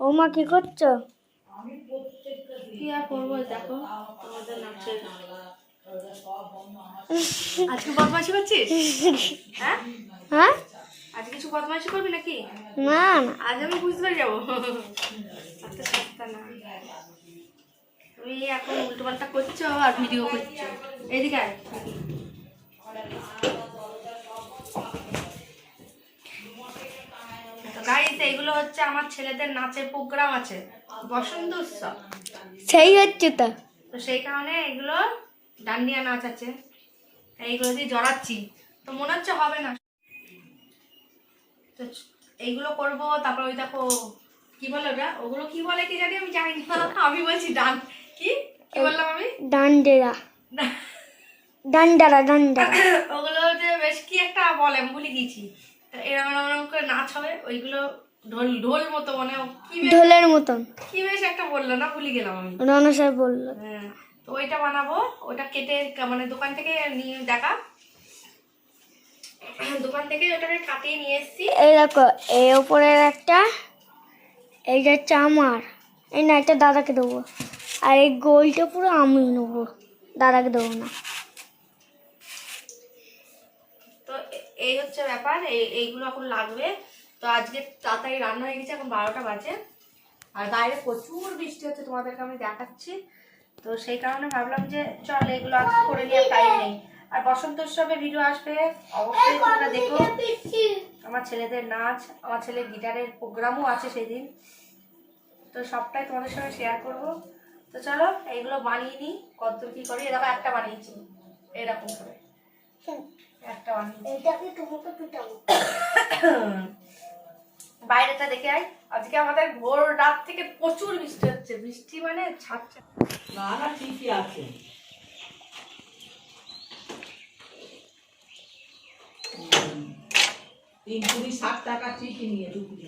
ও মা কি করছ? কি আর করব দেখো তোমাদের নাচের আজকে করছিস? হ্যাঁ? হ্যাঁ? কিছু বদমাইশি করবি নাকি? না না। আজ আমি বুঝতে পারি যাব। সস্তা না। তুমি এখন উল্টো পাল্টা করছ আর ভিডিও করছ। এদিকে আয়। তো এগুলো হচ্ছে আমার ছেলেদের নাচের প্রোগ্রাম আছে বসন্ত উৎসব। সেই হচ্ছে তো। তো সেই কারণে এগুলো ডান্ডিয়া নাচ আছে এইগুলো দিয়ে জড়াচ্ছি। তো মনে হচ্ছে হবে না। তো এইগুলো করব তারপর ওই দেখো কি বলে ওটা? ওগুলো কি বলে কি জানি আমি জানি না। আমি বলছি ডান। কি? কি বললাম আমি? ডান্ডেরা। ডান্ডারা ডান্ডারা। ওগুলো যে বেশ কি একটা বলে ভুলে গেছি তো এরকম এরকম করে নাচ হবে ওইগুলো ঢোল ঢোল মতো মানে কি ঢোলের মতন। কি বেশ একটা বলল না ভুলে গেলাম আমি। রনা স্যার বলল। হ্যাঁ তো ওইটা বানাবো ওটা কেটে মানে দোকান থেকে নিয়ে দেখা। দোকান থেকে ওটাকে কাটিয়ে নিয়ে এসেছি। এই দেখো এই ওপরের একটা হচ্ছে আমার এই না এটা দাদাকে দেবো। আর এই গোলটা পুরো আমি নেব দাদাকে দেবো না। তো এই হচ্ছে ব্যাপার এই এইগুলো এখন লাগবে। তো আজকে তাড়াতাড়ি রান্না হয়ে গেছে এখন বারোটা বাজে। আর বাইরে প্রচুর বৃষ্টি হচ্ছে তোমাদেরকে আমি দেখাচ্ছি। তো সেই কারণে ভাবলাম যে চল এগুলো আজকে করে নিয়ে টাইম নেই। আর বসন্ত উৎসবে ভিডিও আসবে অবশ্যই তোমরা দেখো। আমার ছেলেদের নাচ আমার ছেলের গিটারের প্রোগ্রামও আছে সেদিন। তো সবটাই তোমাদের সঙ্গে শেয়ার করব। তো চলো এইগুলো বানিয়ে নিই কত কি করি? এরকম একটা বানিয়েছি এরকম করে। একটা বানিয়েছি। এইটাকে তোমাকে পিটাবো বাইরেটা দেখে আয় আজকে আমাদের ভোর রাত থেকে প্রচুর বৃষ্টি হচ্ছে বৃষ্টি মানে ছাড়ছে না। না ঠিকই আছে। তিন কুড়ি ষাট টাকা ঠিকই নিয়ে দু কুড়ি